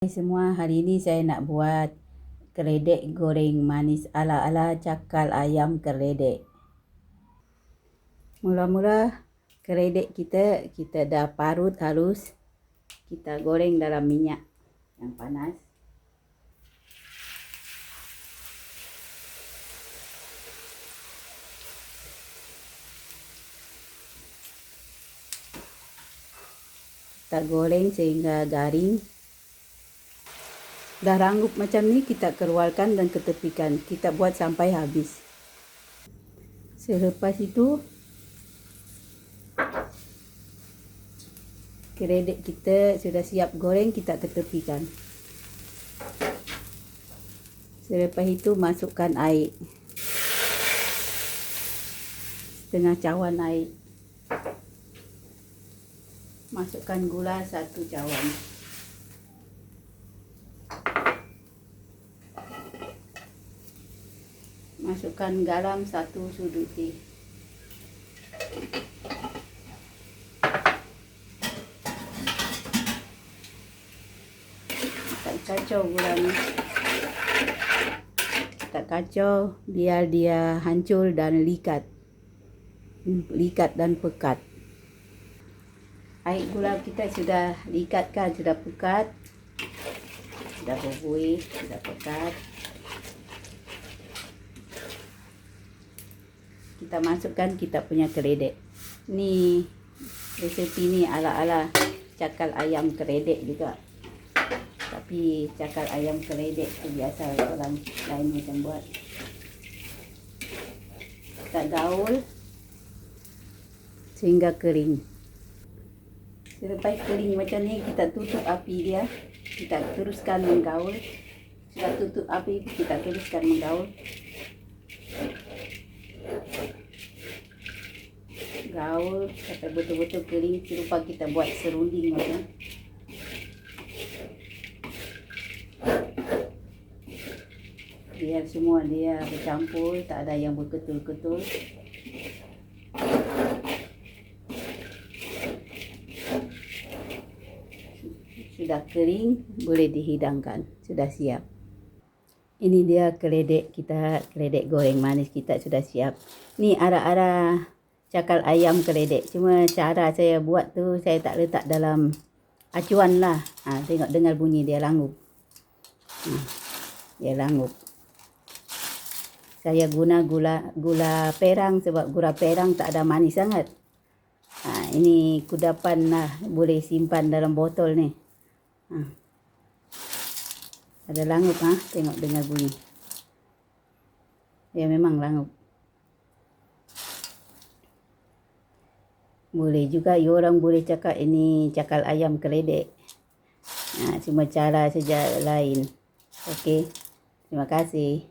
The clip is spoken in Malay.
Hai semua, hari ini saya nak buat keledek goreng manis ala-ala cakal ayam keledek. Mula-mula keledek kita kita dah parut halus. Kita goreng dalam minyak yang panas. Kita goreng sehingga garing. Dah ranggup macam ni kita keluarkan dan ketepikan. Kita buat sampai habis. Selepas itu keredek kita sudah siap goreng kita ketepikan. Selepas itu masukkan air. Setengah cawan air. Masukkan gula satu cawan. Masukkan garam satu sudut teh tak kacau gula ni tak kacau biar dia hancur dan likat. Likat dan pekat. Air gula kita sudah likatkan sudah pekat. Sudah berbuih sudah pekat kita masukkan kita punya keledek. Ni resepi ni ala-ala cakal ayam keledek juga. Tapi cakal ayam keledek tu biasa orang lain macam buat. Kita gaul sehingga kering. Selepas kering macam ni kita tutup api dia. Kita teruskan menggaul. Sudah tutup api kita teruskan menggaul. Sampai betul-betul kering lupa kita buat serunding macam biar semua dia bercampur tak ada yang berketul-ketul. Sudah kering boleh dihidangkan. Sudah siap. Ini dia keledek kita keledek goreng manis kita sudah siap. Ni arah-arah cakal ayam keledek. Cuma cara saya buat tu saya tak letak dalam acuan lah. Ha, tengok dengar bunyi dia langup. Ha, dia langup. Saya guna gula gula perang sebab gula perang tak ada manis sangat. Ha, ini kudapan lah boleh simpan dalam botol ni. Ha. Ada langup ha, tengok dengar bunyi. Ya memang langup. Boleh juga ya orang boleh cakap ini cakal ayam keledek. Ha, cuma cara saja lain. Okey. Terima kasih.